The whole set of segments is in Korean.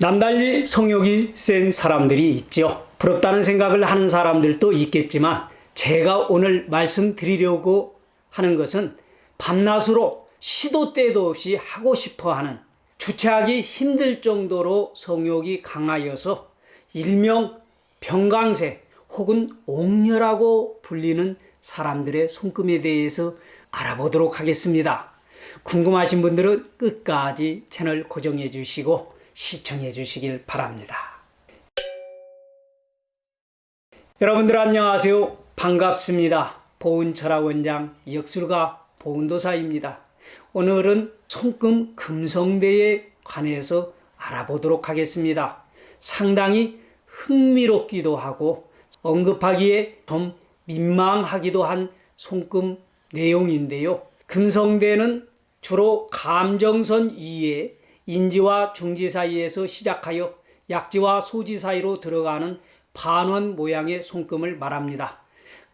남달리 성욕이 센 사람들이 있죠. 부럽다는 생각을 하는 사람들도 있겠지만 제가 오늘 말씀드리려고 하는 것은 밤낮으로 시도 때도 없이 하고 싶어 하는 주체하기 힘들 정도로 성욕이 강하여서 일명 병강세 혹은 옥녀라고 불리는 사람들의 손금에 대해서 알아보도록 하겠습니다. 궁금하신 분들은 끝까지 채널 고정해 주시고 시청해 주시길 바랍니다. 여러분들 안녕하세요. 반갑습니다. 보은철학 원장 역술가 보은도사입니다. 오늘은 손금 금성대에 관해서 알아보도록 하겠습니다. 상당히 흥미롭기도 하고 언급하기에 좀 민망하기도 한 손금 내용인데요. 금성대는 주로 감정선 이에 인지와 중지 사이에서 시작하여 약지와 소지 사이로 들어가는 반원 모양의 손금을 말합니다.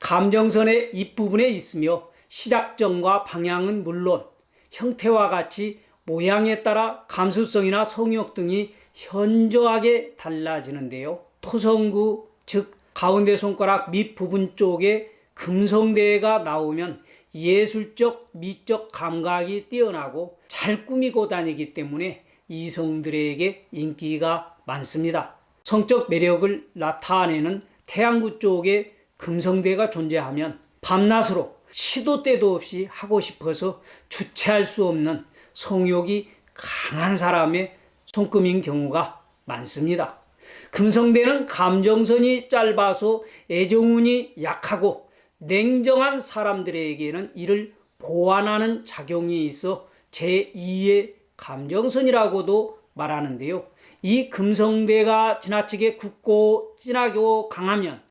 감정선의 윗부분에 있으며 시작점과 방향은 물론 형태와 같이 모양에 따라 감수성이나 성욕 등이 현저하게 달라지는데요. 토성구 즉 가운데 손가락 밑부분 쪽에 금성대가 나오면 예술적 미적 감각이 뛰어나고 잘 꾸미고 다니기 때문에 이성들에게 인기가 많습니다. 성적 매력을 나타내는 태양구 쪽에 금성대가 존재하면 밤낮으로 시도 때도 없이 하고 싶어서 주체할 수 없는 성욕이 강한 사람의 손금인 경우가 많습니다. 금성대는 감정선이 짧아서 애정운이 약하고 냉정한 사람들에게는 이를 보완하는 작용이 있어 제2의 감정선이라고도 말하는데요. 이 금성대가 지나치게 굳고 진하고 강하면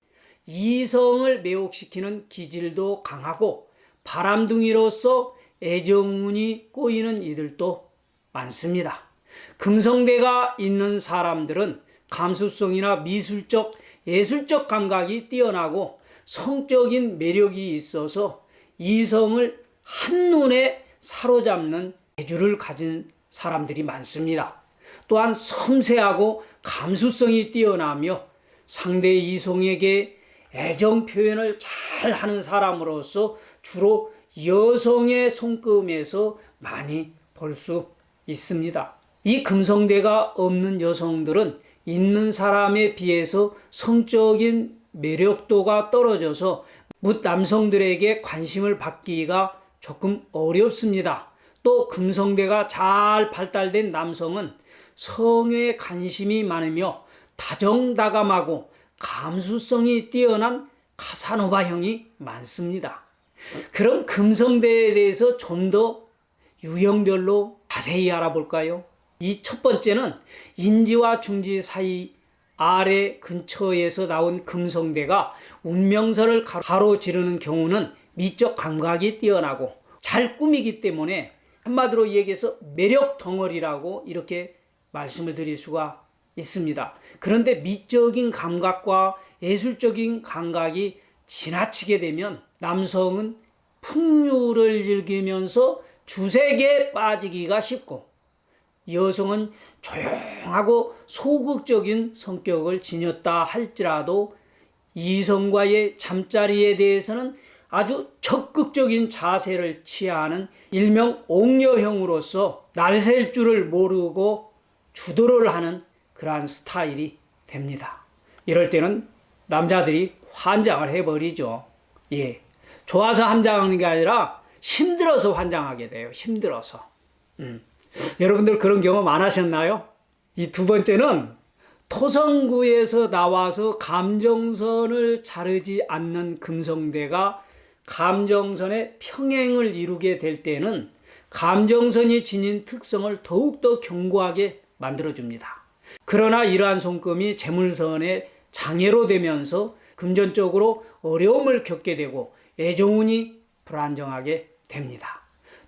이성을 매혹시키는 기질도 강하고 바람둥이로서 애정운이 꼬이는 이들도 많습니다. 금성대가 있는 사람들은 감수성이나 미술적, 예술적 감각이 뛰어나고 성적인 매력이 있어서 이성을 한눈에 사로잡는 재주를 가진 사람들이 많습니다. 또한 섬세하고 감수성이 뛰어나며 상대 이성에게 애정 표현을 잘 하는 사람으로서 주로 여성의 손금에서 많이 볼 수 있습니다. 이 금성대가 없는 여성들은 있는 사람에 비해서 성적인 매력도가 떨어져서 묻 남성들에게 관심을 받기가 조금 어렵습니다. 또 금성대가 잘 발달된 남성은 성에 관심이 많으며 다정다감하고 감수성이 뛰어난 카사노바형이 많습니다. 그럼 금성대에 대해서 좀 더 유형별로 자세히 알아볼까요? 이 첫 번째는 인지와 중지 사이 아래 근처에서 나온 금성대가 운명선을 가로지르는 경우는 미적 감각이 뛰어나고 잘 꾸미기 때문에 한마디로 얘기해서 매력 덩어리라고 이렇게 말씀을 드릴 수가 있습니다. 그런데 미적인 감각과 예술적인 감각이 지나치게 되면 남성은 풍류를 즐기면서 주색에 빠지기가 쉽고 여성은 조용하고 소극적인 성격을 지녔다 할지라도 이성과의 잠자리에 대해서는 아주 적극적인 자세를 취하는 일명 옥녀형으로서 날샐 줄을 모르고 주도를 하는 그러한 스타일이 됩니다. 이럴 때는 남자들이 환장을 해버리죠. 예. 좋아서 환장하는 게 아니라 힘들어서 환장하게 돼요. 힘들어서. 음. 여러분들 그런 경험 안 하셨나요? 이 두 번째는 토성구에서 나와서 감정선을 자르지 않는 금성대가 감정선의 평행을 이루게 될 때는 감정선이 지닌 특성을 더욱더 견고하게 만들어줍니다. 그러나 이러한 손금이 재물선의 장애로 되면서 금전적으로 어려움을 겪게 되고 애정운이 불안정하게 됩니다.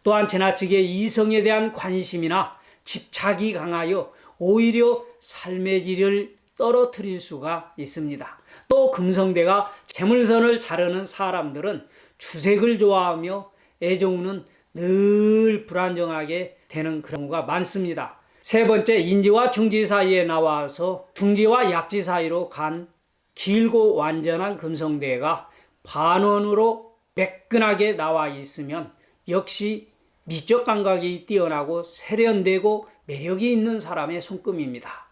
또한 지나치게 이성에 대한 관심이나 집착이 강하여 오히려 삶의 질을 떨어뜨릴 수가 있습니다. 또 금성대가 재물선을 자르는 사람들은 주색을 좋아하며 애정운은 늘 불안정하게 되는 그런 경우가 많습니다. 세 번째 인지와 중지 사이에 나와서 중지와 약지 사이로 간 길고 완전한 금성대가 반원으로 매끈하게 나와 있으면 역시 미적 감각이 뛰어나고 세련되고 매력이 있는 사람의 손금입니다.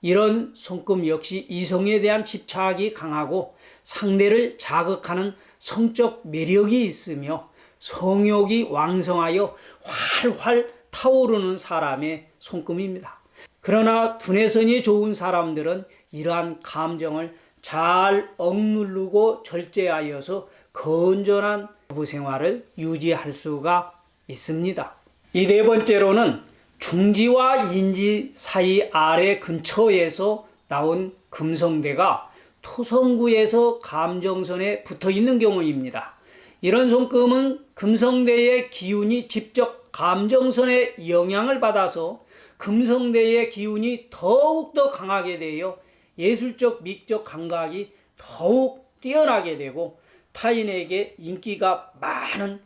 이런 손금 역시 이성에 대한 집착이 강하고 상대를 자극하는 성적 매력이 있으며 성욕이 왕성하여 활활 타오르는 사람의 손금입니다. 그러나 두뇌선이 좋은 사람들은 이러한 감정을 잘 억누르고 절제하여서 건전한 부부 생활을 유지할 수가 있습니다. 이 네 번째로는 중지와 인지 사이 아래 근처에서 나온 금성대가 토성구에서 감정선에 붙어 있는 경우입니다. 이런 손금은 금성대의 기운이 직접 감정선에 영향을 받아서 금성대의 기운이 더욱더 강하게 되어 예술적 미적 감각이 더욱 뛰어나게 되고 타인에게 인기가 많은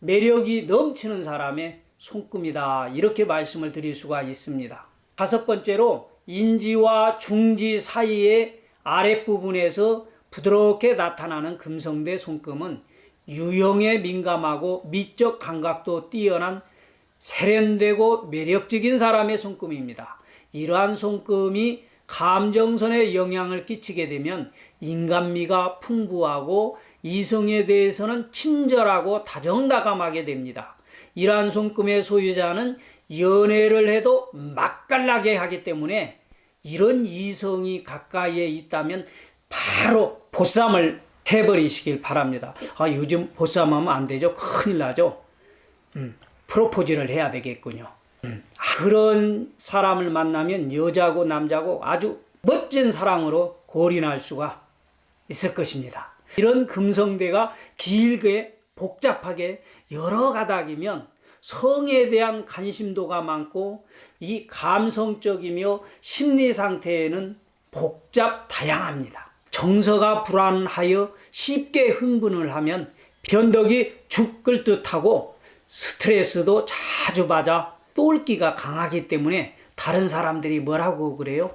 매력이 넘치는 사람의 손금이다. 이렇게 말씀을 드릴 수가 있습니다. 다섯 번째로 인지와 중지 사이의 아랫부분에서 부드럽게 나타나는 금성대 손금은 유형에 민감하고 미적 감각도 뛰어난 세련되고 매력적인 사람의 손금입니다. 이러한 손금이 감정선에 영향을 끼치게 되면 인간미가 풍부하고 이성에 대해서는 친절하고 다정다감하게 됩니다. 이러한 손금의 소유자는 연애를 해도 맛깔나게 하기 때문에 이런 이성이 가까이에 있다면 바로 보쌈을 해버리시길 바랍니다. 아, 요즘 보쌈하면 안 되죠. 큰일 나죠. 음, 프로포즈를 해야 되겠군요. 음, 그런 사람을 만나면 여자고 남자고 아주 멋진 사랑으로 골인할 수가 있을 것입니다. 이런 금성대가 길게 복잡하게 여러 가닥이면 성에 대한 관심도가 많고 이 감성적이며 심리 상태에는 복잡 다양합니다. 정서가 불안하여 쉽게 흥분을 하면 변덕이 죽을 듯하고 스트레스도 자주 받아 똘끼가 강하기 때문에 다른 사람들이 뭐라고 그래요?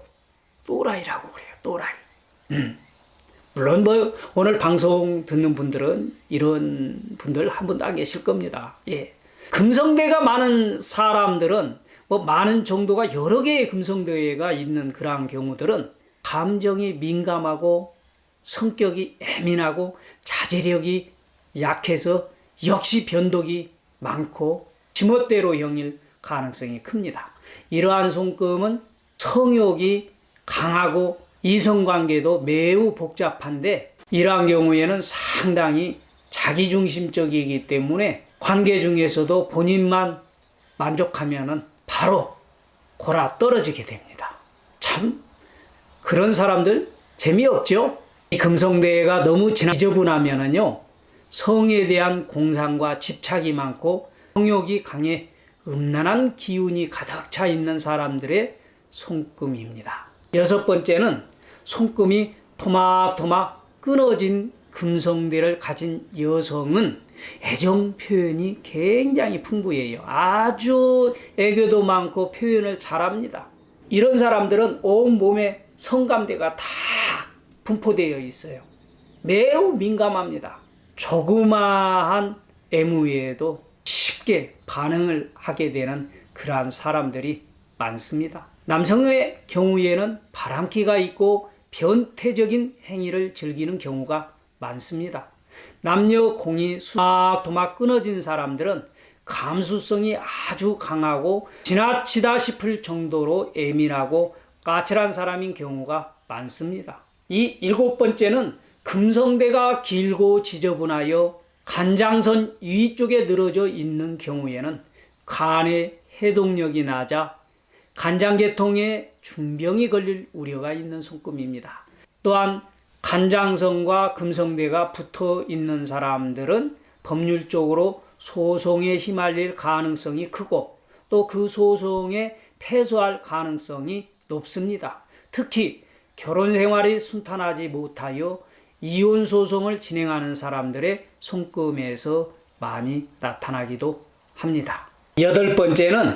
또라이라고 그래요. 또라이. 음. 물론 뭐 오늘 방송 듣는 분들은 이런 분들 한 분도 안 계실 겁니다. 예. 금성대가 많은 사람들은 뭐 많은 정도가 여러 개의 금성대가 있는 그러한 경우들은 감정이 민감하고 성격이 예민하고 자제력이 약해서 역시 변덕이 많고 지멋대로 형일 가능성이 큽니다. 이러한 손금은 성욕이 강하고 이성관계도 매우 복잡한데 이러한 경우에는 상당히 자기중심적이기 때문에 관계 중에서도 본인만 만족하면은 바로 골아 떨어지게 됩니다. 참 그런 사람들 재미없죠? 이 금성대가 너무 지저분하면은요 성에 대한 공상과 집착이 많고 성욕이 강해 음란한 기운이 가득 차 있는 사람들의 손금입니다. 여섯 번째는 손금이 토막토막 끊어진 금성대를 가진 여성은 애정 표현이 굉장히 풍부해요. 아주 애교도 많고 표현을 잘합니다. 이런 사람들은 온 몸에 성감대가 다 분포되어 있어요. 매우 민감합니다. 조그마한 애무에도 쉽게 반응을 하게 되는 그러한 사람들이 많습니다. 남성의 경우에는 바람기가 있고 변태적인 행위를 즐기는 경우가 많습니다. 남녀 공이 수막도막 끊어진 사람들은 감수성이 아주 강하고 지나치다 싶을 정도로 예민하고 까칠한 사람인 경우가 많습니다. 이 일곱 번째는 금성대가 길고 지저분하여 간장선 위쪽에 늘어져 있는 경우에는 간의 해독력이 낮아 간장계통에 중병이 걸릴 우려가 있는 손금입니다. 또한 간장성과 금성대가 붙어 있는 사람들은 법률적으로 소송에 휘말릴 가능성이 크고 또 그 소송에 패소할 가능성이 높습니다. 특히 결혼 생활이 순탄하지 못하여 이혼 소송을 진행하는 사람들의 손금에서 많이 나타나기도 합니다. 여덟 번째는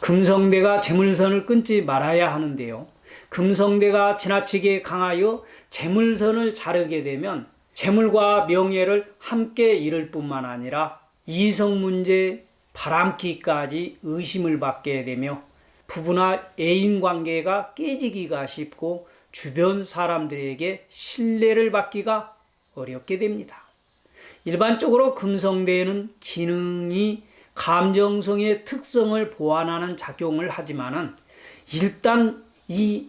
금성대가 재물선을 끊지 말아야 하는데요. 금성대가 지나치게 강하여 재물선을 자르게 되면 재물과 명예를 함께 잃을 뿐만 아니라 이성 문제, 바람기까지 의심을 받게 되며 부부나 애인 관계가 깨지기가 쉽고 주변 사람들에게 신뢰를 받기가 어렵게 됩니다. 일반적으로 금성대에는 기능이 감정성의 특성을 보완하는 작용을 하지만은 일단 이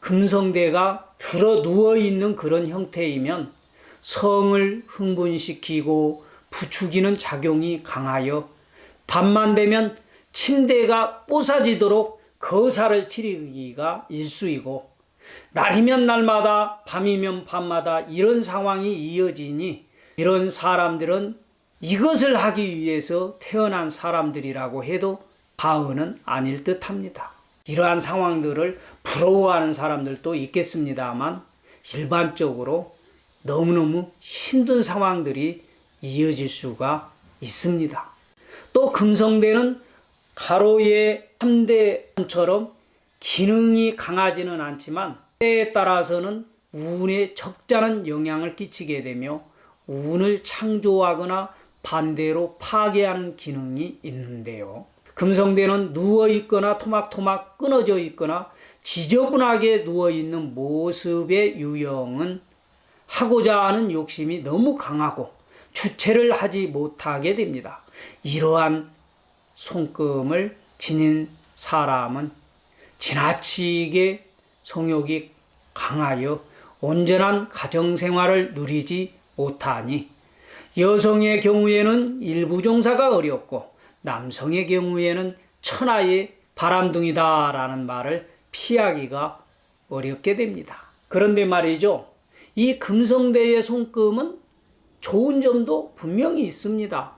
금성대가 들어 누워 있는 그런 형태이면 성을 흥분시키고 부추기는 작용이 강하여 밤만 되면 침대가 뽀사지도록 거사를 치르기가 일수이고 날이면 날마다 밤이면 밤마다 이런 상황이 이어지니 이런 사람들은 이것을 하기 위해서 태어난 사람들이라고 해도 과언은 아닐 듯 합니다. 이러한 상황들을 부러워하는 사람들도 있겠습니다만 일반적으로 너무너무 힘든 상황들이 이어질 수가 있습니다. 또 금성대는 가로의 3대 처럼 기능이 강하지는 않지만 때에 따라서는 운에 적잖은 영향을 끼치게 되며 운을 창조하거나 반대로 파괴하는 기능이 있는데요. 금성대는 누워 있거나 토막토막 끊어져 있거나 지저분하게 누워 있는 모습의 유형은 하고자 하는 욕심이 너무 강하고 주체를 하지 못하게 됩니다. 이러한 손금을 지닌 사람은 지나치게 성욕이 강하여 온전한 가정생활을 누리지 못하니 여성의 경우에는 일부 종사가 어렵고 남성의 경우에는 천하의 바람둥이다라는 말을 피하기가 어렵게 됩니다. 그런데 말이죠. 이 금성대의 손금은 좋은 점도 분명히 있습니다.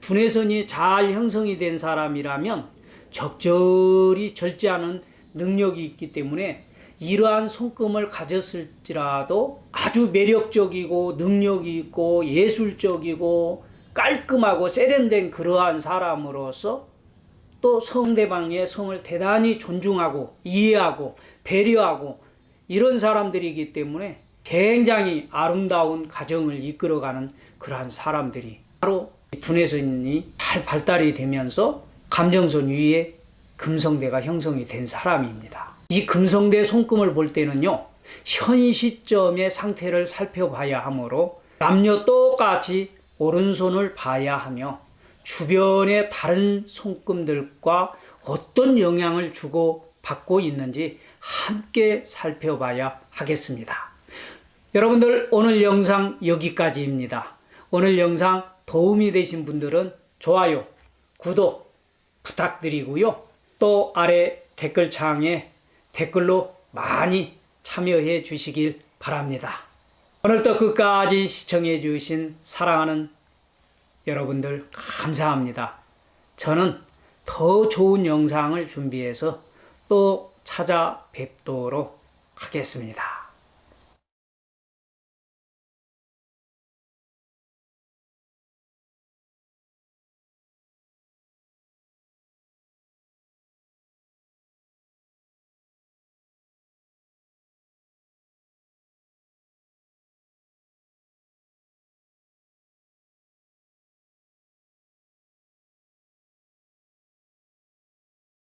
분해선이 잘 형성이 된 사람이라면 적절히 절제하는 능력이 있기 때문에 이러한 손금을 가졌을지라도 아주 매력적이고 능력이 있고 예술적이고 깔끔하고 세련된 그러한 사람으로서 또 상대방의 성을 대단히 존중하고 이해하고 배려하고 이런 사람들이기 때문에 굉장히 아름다운 가정을 이끌어가는 그러한 사람들이 바로 분해선이 잘 발달이 되면서 감정선 위에 금성대가 형성이 된 사람입니다. 이 금성대 손금을 볼 때는요, 현 시점의 상태를 살펴봐야 하므로 남녀 똑같이 오른손을 봐야 하며 주변의 다른 손금들과 어떤 영향을 주고 받고 있는지 함께 살펴봐야 하겠습니다. 여러분들 오늘 영상 여기까지입니다. 오늘 영상 도움이 되신 분들은 좋아요, 구독 부탁드리고요. 또 아래 댓글창에 댓글로 많이 참여해 주시길 바랍니다. 오늘도 끝까지 시청해 주신 사랑하는 여러분들 감사합니다. 저는 더 좋은 영상을 준비해서 또 찾아뵙도록 하겠습니다.